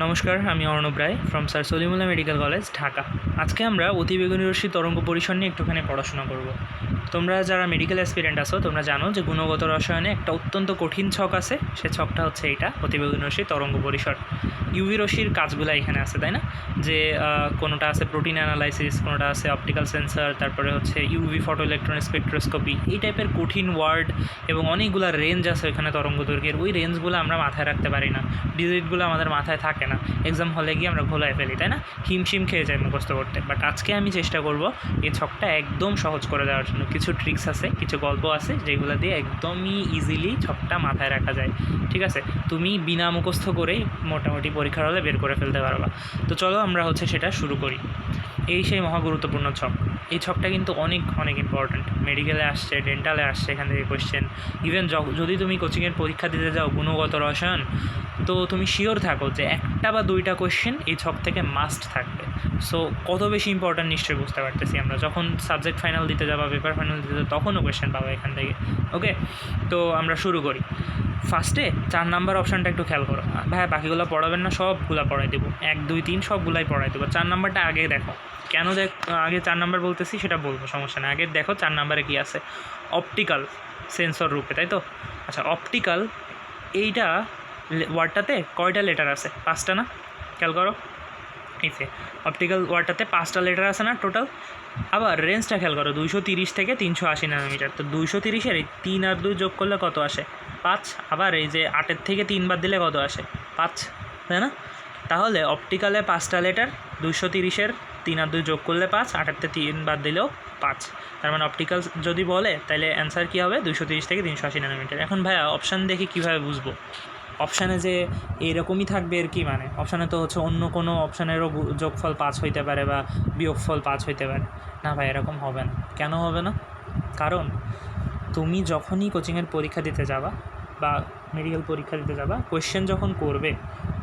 নমস্কার, আমি Arnab Roy from sir Salimullah medical college Dhaka. আজকে আমরা অতিবেগুনি রশ্মি তরঙ্গ পরিসর নিয়ে একটুখানি পড়াশোনা করব। তোমরা যারা মেডিকেল অ্যাসপিরেন্ট আছো, তোমরা জানো যে গুণগত রসায়নে একটা অত্যন্ত কঠিন ছক আছে, সে ছকটা হচ্ছে এইটা, অতিবেগুনি রশ্মি তরঙ্গ পরিসর। ইউভি রশ্মির কাজগুলো এখানে আছে, তাই না? যে কোনোটা আছে প্রোটিন অ্যানালাইসিস কোনোটা আছে অপটিক্যাল সেন্সর তারপরে হচ্ছে ইউভি ফটো ইলেকট্রন স্পেকট্রোস্কোপি এই টাইপের কঠিন ওয়ার্ড এবং অনেকগুলো রেঞ্জ আছে এখানে তরঙ্গ দৈর্ঘ্যের ওই রেঞ্জগুলো আমরা মাথায় রাখতে পারি না। ডিজিটগুলো আমাদের মাথায় থাকে না। এক্সাম হলে গিয়ে আমরা ঘোলায় ফেলি, তাই না? হিমশিম খেয়ে যাই মুখস্থ করতে। বাট আজকে আমি চেষ্টা করব এই ছকটা একদম সহজ করে দেওয়ার জন্য। কিছু ট্রিক্স আছে, কিছু গল্প আছে, যেগুলো দিয়ে একদমই ইজিলি ছকটা মাথায় রাখা যায়। ঠিক আছে? তুমি বিনা মুখস্থ করেই মোটামুটি পরীক্ষার হলে বের করে ফেলতে পারবা। তো চলো আমরা হচ্ছে সেটা শুরু করি। এই সেই মহা গুরুত্বপূর্ণ ছক। এই ছকটা কিন্তু অনেক অনেক ইম্পর্ট্যান্ট মেডিকেলে আসছে ডেন্টালে আসছে, এখান থেকে কোয়েশ্চেন ইভেন যদি তুমি কোচিংয়ের পরীক্ষা দিতে যাও গুণগত রসায়ন, তো তুমি শিওর থাকো যে একটা বা দুইটা কোয়েশ্চেন এই ছক থেকে মাস্ট থাকবে। সো কত বেশি ইম্পর্ট্যান্ট নিশ্চয়ই বুঝতে পারতেছি আমরা। যখন সাবজেক্ট ফাইনাল দিতে যাবা পেপার ফাইনাল দিতে তখনও কোয়েশ্চেন পাবো এখান থেকে। ওকে তো আমরা শুরু করি। ফার্স্টে চার নাম্বার অপশানটা একটু খেয়াল করো। ভাই বাকিগুলো পড়াবেন না, সবগুলো পড়াই দেবো। এক, দুই, তিন, সবগুলাই পড়াই দেবো। চার নাম্বারটা আগে দেখো। কেন দেখ আগে চার নাম্বার বলতেছি সেটা বলব, সমস্যা নেই। আগে দেখো চার নাম্বারে কী আছে। অপটিক্যাল সেন্সর রূপে, তাই তো? আচ্ছা অপটিক্যাল এইটা ওয়ার্ডটাতে কয়টা লেটার আছে? পাঁচটা না? খেয়াল করো। এই যে অপটিক্যাল ওয়ার্ডটাতে পাঁচটা লেটার আছে না টোটাল আবার রেঞ্জটা খেয়াল করো, দুইশো তিরিশ থেকে তিনশো আশি নানোমিটার তো দুইশো তিরিশের তিন আর দুই যোগ করলে কত আসে? পাঁচ, আবার এই যে আটের থেকে তিনবার দিলে কত আসে? পাঁচ, তাই না? তাহলে অপটিক্যালে পাঁচটা লেটার দুশো তিরিশের তিন আর দুই যোগ করলে পাঁচ আটেরতে তিন বাদ দিলেও পাঁচ। তার মানে অপটিক্যাল যদি বলে তাহলে অ্যান্সার কী হবে? দুশো তিরিশ থেকে তিনশো আশি নানোমিটার এখন ভাইয়া অপশান দেখে কীভাবে বুঝব? অপশানে যে এরকমই থাকবে এর কি মানে? অপশানে তো হচ্ছে অন্য কোনো অপশানেরও যোগফল পাঁচ হইতে পারে বা বিয়োগফল পাঁচ হইতে পারে। না ভাই, এরকম হবে না। কেন হবে না? কারণ তুমি যখনই কোচিংয়ের পরীক্ষা দিতে যাবা বা মেডিকেল পরীক্ষা দিতে যাবা কোয়েশ্চেন যখন করবে,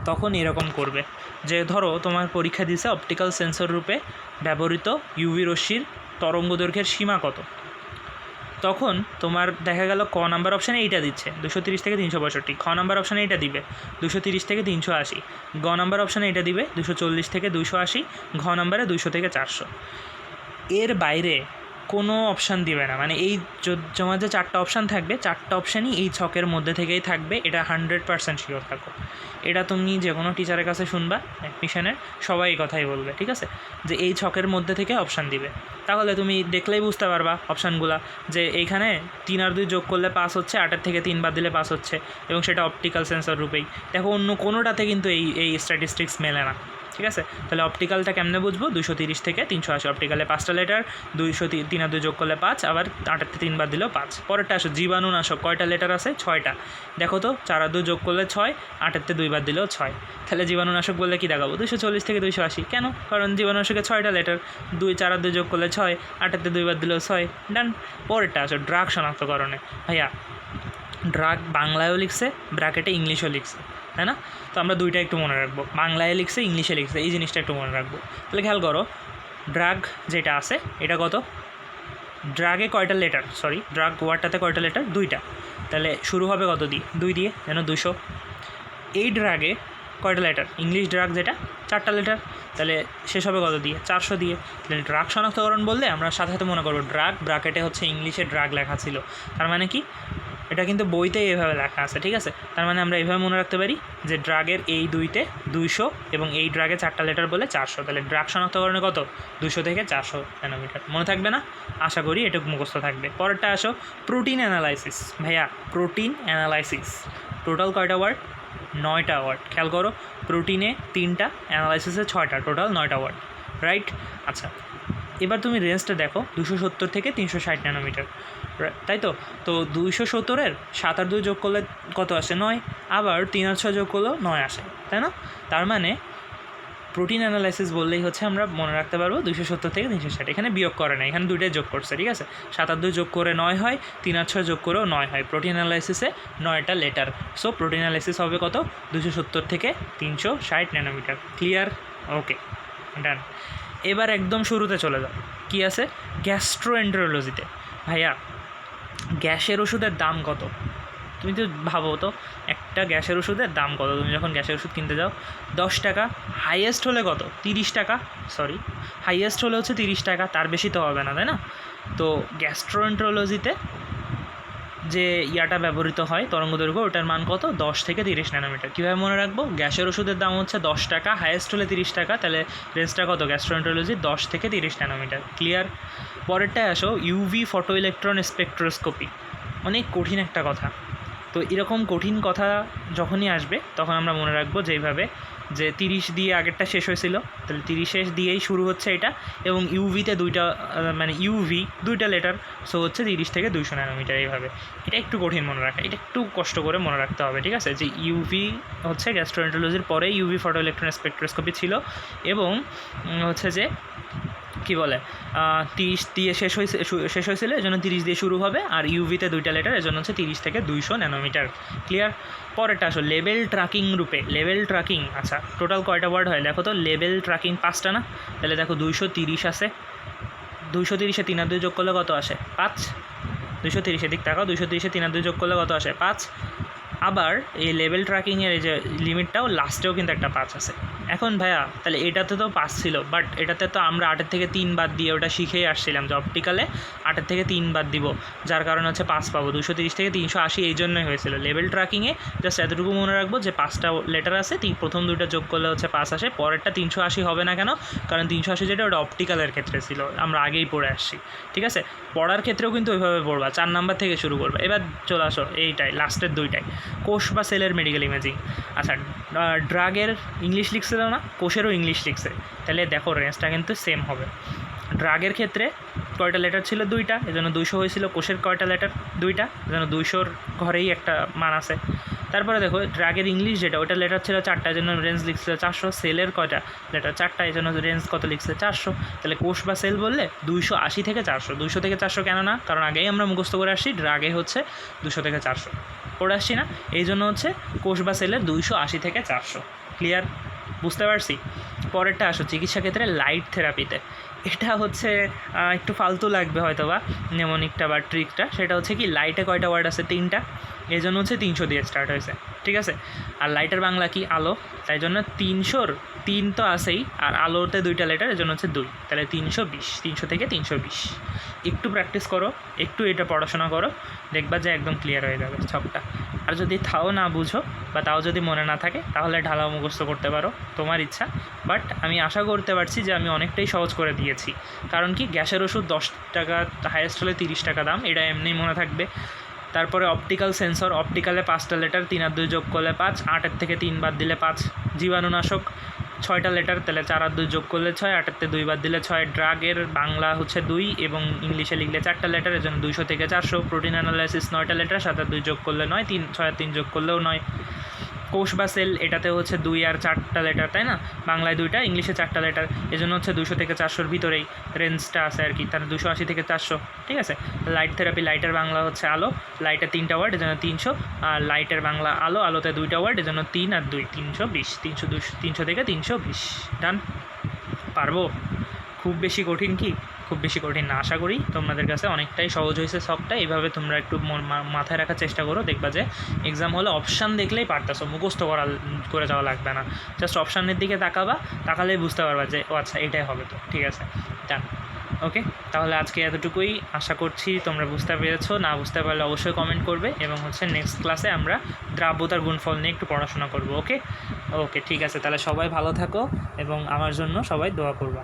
তখন এরকম করবে যে, ধরো তোমার পরীক্ষা দিছে অপটিক্যাল সেন্সর রূপে ব্যবহৃত ইউভি রশ্মির তরঙ্গ দৈর্ঘ্যের সীমা কত? তখন তোমার দেখা গেল ক নাম্বার অপশানে এইটা দিচ্ছে, দুশো তিরিশ থেকে তিনশো পঁয়ষট্টি। খ নাম্বার অপশানে এইটা দিবে, দুশো তিরিশ থেকে তিনশো আশি। গ নাম্বার অপশানে এটা দিবে, দুশো চল্লিশ থেকে দুশো আশি। ঘ নাম্বারে দুশো থেকে চারশো। এর বাইরে কোনো অপশান দিবে না। মানে এই তোমার যে চারটা অপশান থাকবে। চারটা অপশানই এই ছকের মধ্যে থেকেই থাকবে। এটা হান্ড্রেড পার্সেন্ট শিওর থাকো। এটা তুমি যে কোনো টিচারের কাছে শুনবা অ্যাডমিশনের সবাই কথাই বলবে, ঠিক আছে? যে এই ছকের মধ্যে থেকে অপশান দিবে। তাহলে তুমি দেখলেই বুঝতে পারবা অপশানগুলা যে এইখানে তিন আর দুই যোগ করলে পাস হচ্ছে, আটের থেকে তিন বাদ দিলে পাস হচ্ছে, এবং সেটা অপটিক্যাল সেন্সর রূপেই। দেখো, অন্য কোনোটাতে কিন্তু এই এই স্ট্যাটিস্টিক্স মেলে না। ঠিক আছে? তাহলে অপটিক্যালটা কেমনে বুঝব? দুশো তিরিশ থেকে তিনশো আশি। অপটিক্যালে পাঁচটা লেটার দুইশো তিন আর দুই যোগ করলে পাঁচ, আবার আটের থেকে তিন বাদ দিলেও পাঁচ। পরেরটা আসো, জীবাণুনাশক, কয়টা লেটার আছে? ছয়টা। দেখো তো, চার আর দুই যোগ করলে ছয় আটের থেকে দুই বাদ দিলেও ছয়। তাহলে জীবাণুনাশক বললে কি দেখাবো? দুশো চল্লিশ থেকে দুইশো আশি। কেন? কারণ জীবাণুনাশকে ছয়টা লেটার দুই, চার আর দুই যোগ করলে ছয় আটের থেকে দুই বাদ দিলেও ছয়। ডান পরেরটা আসো ড্রাগ শনাক্তকরণে। ভাইয়া ড্রাগ বাংলায়ও লিখছে ব্র্যাকেটে ইংলিশও লিখছে। তাই না? তো আমরা দুইটা একটু মনে রাখব। বাংলায় লিখছে, ইংলিশে লিখছে, এই জিনিসটা একটু মনে রাখব। তাহলে খেয়াল করো ড্রাগ যেটা আছে, এটা কত? ড্রাগে কয়টা লেটার সরি ড্রাগ ওয়ার্ডটাতে কয়টা লেটার দুইটা। তাহলে শুরু হবে কত দিয়ে? দুই দিয়ে, যেন দুশো এই ড্রাগে কয়টা লেটার ইংলিশ ড্রাগ যেটা, চারটা লেটার তাহলে শেষ হবে কত দিয়ে? চারশো দিয়ে। তাহলে ড্রাগ শনাক্তকরণ বললে আমরা সাথে সাথে মনে করব ড্রাগ ব্রাকেটে হচ্ছে ইংলিশে ড্রাগ লেখা ছিল। তার মানে কি? এটা কিন্তু বইতেই এভাবে লেখা আছে, ঠিক আছে? তার মানে আমরা এভাবে মনে রাখতে পারি যে ড্রাগের এই দুইতে দুইশো এবং এই ড্রাগে চারটা লেটার বলে চারশো। তাহলে ড্রাগ শনাক্তকরণে কত? দুশো থেকে চারশো ন্যানোমিটার। মনে থাকবে না? আশা করি এটা মুখস্থ থাকবে। পরেরটা আসো, প্রোটিন অ্যানালাইসিস। ভাইয়া, প্রোটিন অ্যানালাইসিস। টোটাল কয়টা ওয়ার্ড? নয়টা ওয়ার্ড। খেয়াল করো, প্রোটিনে তিনটা, অ্যানালাইসিসে ছয়টা। টোটাল নয়টা ওয়ার্ড। রাইট? আচ্ছা এবার তুমি রেঞ্জটা দেখো, দুশো সত্তর থেকে তিনশো ষাট ন্যানোমিটার তাই তো? তো দুইশো সত্তরের সাত আর দুই যোগ করলে কত আসে? নয়। আবার তিন আর ছয় যোগ করলেও নয় আসে, তাই না? তার মানে প্রোটিন অ্যানালাইসিস বললেই হচ্ছে আমরা মনে রাখতে পারব দুশো সত্তর থেকে তিনশো ষাট। এখানে বিয়োগ করে না এখানে দুইটাই যোগ করছে, ঠিক আছে? সাত আর দুই যোগ করে নয় হয়, তিন আর ছয় যোগ করেও নয় হয়। প্রোটিন অ্যানালাইসিসে নয়টা লেটার সো প্রোটিন অ্যানালাইসিস হবে কত? দুশো সত্তর থেকে তিনশো ষাট ন্যানোমিটার ক্লিয়ার ওকে ডান এবার একদম শুরুতে চলে যাও। কি আছে? গ্যাস্ট্রোএন্টারোলজিতে ভাইয়া, গ্যাসের ওষুধের দাম কত? তুমি তো ভাবো তো, একটা গ্যাসের ওষুধের দাম কত? তুমি যখন গ্যাসের ওষুধ কিনতে যাও, দশ টাকা হাইয়েস্ট হলে কত? তিরিশ টাকা সরি হাইয়েস্ট হলে হচ্ছে তিরিশ টাকা, তার বেশি তো হবে না, তাই না? তো গ্যাস্ট্রোএন্ট্রোলজিতে যে ইয়াটা ব্যবহৃত হয় তরঙ্গ দৈর্ঘ্য, ওটার মান কত? দশ থেকে তিরিশ ন্যানোমিটার। কীভাবে মনে রাখব? গ্যাসের ওষুধের দাম হচ্ছে দশ টাকা হায়েস্ট হলে তিরিশ টাকা, তাহলে রেঞ্জটা কত? গ্যাস্ট্রোন্টোলজি দশ থেকে তিরিশ ন্যানোমিটার। ক্লিয়ার পরেরটায় আসো ইউভি ফটো ইলেকট্রন স্পেকট্রোস্কোপি অনেক কঠিন একটা কথা। তো এরকম কঠিন কথা যখনই আসবে, তখন আমরা মনে রাখব যে এইভাবে যে তিরিশ দিয়ে আগেরটা শেষ হয়েছিল। তাহলে তিরিশে দিয়েই শুরু হচ্ছে এটা এবং ইউভিতে দুইটা মানে ইউভি দুইটা লেটার সো হচ্ছে তিরিশ থেকে দুইশো ন্যানোমিটার এইভাবে। এটা একটু কঠিন মনে রাখা, এটা একটু কষ্ট করে মনে রাখতে হবে, ঠিক আছে? যে ইউভি হচ্ছে গ্যাস্ট্রোএন্টোলজির পরে ইউভি ফটো ইলেকট্রন স্পেকট্রোস্কোপি ছিল এবং হচ্ছে যে কি বলে তিরিশ দিয়ে শেষ হয়েছে শেষ হয়েছিল এজন্য তিরিশ দিয়ে শুরু হবে, আর ইউভিতে দুইটা লেটার এজন্য হচ্ছে তিরিশ থেকে দুইশো ন্যানোমিটার ক্লিয়ার পরেরটা আসো লেভেল ট্র্যাকিং রূপে লেভেল ট্র্যাকিং আচ্ছা টোটাল কয়টা ওয়ার্ড হয়? দেখো তো লেভেল ট্র্যাকিং পাঁচটা না? তাহলে দেখো দুইশো তিরিশ আছে। দুইশো তিরিশে তিন আর দুই যোগ করলে কত আসে? পাঁচ। দুইশো তিরিশে দিক তাকাও, দুইশো তিরিশে তিন আর দুই যোগ করলে কত আসে? পাঁচ। আবার এই লেভেল ট্র্যাকিংয়ের এই যে লিমিটটাও লাস্টেও কিন্তু একটা পাঁচ আছে। এখন ভাইয়া, তাহলে এটাতে তো পাঁচ ছিল বাট এটাতে তো আমরা আটের থেকে তিন বাদ দিয়ে ওটা শিখেই আসছিলাম যে অপটিক্যালে আটের থেকে তিন বাদ দিব, যার কারণে হচ্ছে পাঁচ পাবো। দুশো তিরিশ থেকে তিনশো আশি এই জন্যই হয়েছিল। লেভেল ট্র্যাকিংয়ে জাস্ট এতটুকু মনে রাখব যে পাঁচটা লেটার আছে, তিন প্রথম দুইটা যোগ করলে হচ্ছে পাঁচ আসে, পরেরটা তিনশো আশি হবে না কেন? কারণ তিনশো আশি যেটা ওটা অপটিক্যালের ক্ষেত্রে ছিল, আমরা আগেই পড়ে আসছি, ঠিক আছে? পড়ার ক্ষেত্রেও কিন্তু ওইভাবে পড়বা, চার নাম্বার থেকে শুরু করবা। এবার চলে আসো, এইটাই লাস্টের দুইটাই। কোষ বা সেলের মেডিকেল ইমেজিং আচ্ছা ড্রাগের ইংলিশ লিখছিল না? কোষেরও ইংলিশ লিখছে। তাহলে দেখো রেঞ্জটা কিন্তু সেম হবে। ড্রাগের ক্ষেত্রে কয়টা লেটার ছিল? দুইটা। এজন্য দুইশো হয়েছিল কোষের কয়টা লেটার দুইটা। এজন্য দুইশোর ঘরেই একটা মান আছে। তারপরে দেখো ড্রাগের ইংলিশ যেটা ওটা লেটার ছিল চারটা জন্য রেঞ্জ লিখছে চারশো সেলের কয়টা? লেটার চারটা, এই জন্য রেঞ্জ কত লিখছে? চারশো। তাহলে কোষ বা সেল বললে দুইশো আশি থেকে চারশো। দুইশো থেকে চারশো কেন না? কারণ আগেই আমরা মুখস্থ করে আসছি ড্রাগে হচ্ছে দুশো থেকে চারশো। করে আসছি না? এই জন্য হচ্ছে কোষ বা সেলের দুইশো আশি থেকে চারশো। ক্লিয়ার বুঝতে পারছি? পরেরটা আসো, চিকিৎসা ক্ষেত্রে লাইট থেরাপিতে এটা হচ্ছে একটু ফালতু লাগবে হয়তো বা নেমনিকটা বা ট্রিকটা সেটা হচ্ছে কি লাইটে কয়টা ওয়ার্ড আছে? তিনটা। এই জন্য হচ্ছে তিনশো দিয়ে স্টার্ট হয়েছে। ঠিক আছে? আর লাইটের বাংলা কি? আলো। তাই জন্য তিনশোর তিন তো আছেই, আর আলোতে দুইটা লেটার এই জন্য হচ্ছে দুই। তাহলে তিনশো বিশ, তিনশো থেকে তিনশো বিশ। একটু প্র্যাকটিস করো, একটু এটা পড়াশোনা করো, দেখবা যে একদম ক্লিয়ার হয়ে যাবে ছকটা। আর যদি তাও না বুঝো বা তাও যদি মনে না থাকে, তাহলে ঢালাও মুখস্থ করতে পারো, তোমার ইচ্ছা। বাট আমি আশা করতে পারছি যে আমি অনেকটাই সহজ করে দিয়েছি। কারণ কি, গ্যাসের ওষুধ দশ টাকা হায়েস্ট হলে তিরিশ টাকা দাম, এটা এমনিই মনে থাকবে। তারপরে অপটিক্যাল সেন্সর অপটিক্যালে পাঁচটা লেটার তিন আর দুই যোগ করলে পাঁচ, আটের থেকে তিন বাদ দিলে পাঁচ। জীবাণুনাশক ছয়টা লেটার তাহলে চার আর দুই যোগ করলে ছয় আটাতে থেকে দুই বাদ দিলে ছয়। ড্রাগের বাংলা হচ্ছে দুই এবং ইংলিশে লিখলে চারটা লেটার এর জন্য দুইশো থেকে চারশো। প্রোটিন অ্যানালাইসিস নয়টা লেটার সাত আর দুই যোগ করলে নয়, তিন, ছয় আর তিন যোগ করলেও নয়। কোষ বা সেল, এটাতে হচ্ছে দুই আর চারটা লেটার তাই না? বাংলায় দুইটা, ইংলিশে চারটা লেটার এজন্য হচ্ছে দুশো থেকে চারশোর ভিতরেই রেঞ্জটা আছে আর কি। তাহলে দুশো আশি থেকে চারশো, ঠিক আছে? লাইট থেরাপি লাইটের বাংলা হচ্ছে আলো। লাইটের তিনটা ওয়ার্ড এজন্য তিনশো। আর লাইটের বাংলা আলো, আলোতে দুইটা ওয়ার্ড এজন্য তিন আর দুই, তিনশো বিশ। তিনশো দুশো, তিনশো থেকে তিনশো বিশ। ডান পারব? খুব বেশি কঠিন কি? খুব বেশি কঠিন না, আশা করি। তোমাদের কাছে অনেকটাই সহজ হয়েছে সবটা। এইভাবে তোমরা একটু মাথায় রাখার চেষ্টা করো। দেখবা যে এক্সাম হলে অপশান দেখলেই পারতেছো, মুখস্থ করা, করে যাওয়া লাগবে না। জাস্ট অপশানের দিকে তাকাবা, তাকালেই বুঝতে পারবা যে, ও আচ্ছা এটাই হবে তো, ঠিক আছে ডান ওকে তাহলে আজকে এতটুকুই। আশা করছি তোমরা বুঝতে পেরেছ। না বুঝতে পারলে অবশ্যই কমেন্ট করবে এবং হচ্ছে নেক্সট ক্লাসে আমরা দ্রাব্যতার গুণফল নিয়ে একটু পড়াশোনা করব ওকে ওকে ঠিক আছে, তাহলে সবাই ভালো থাকো এবং আমার জন্য সবাই দোয়া করবা।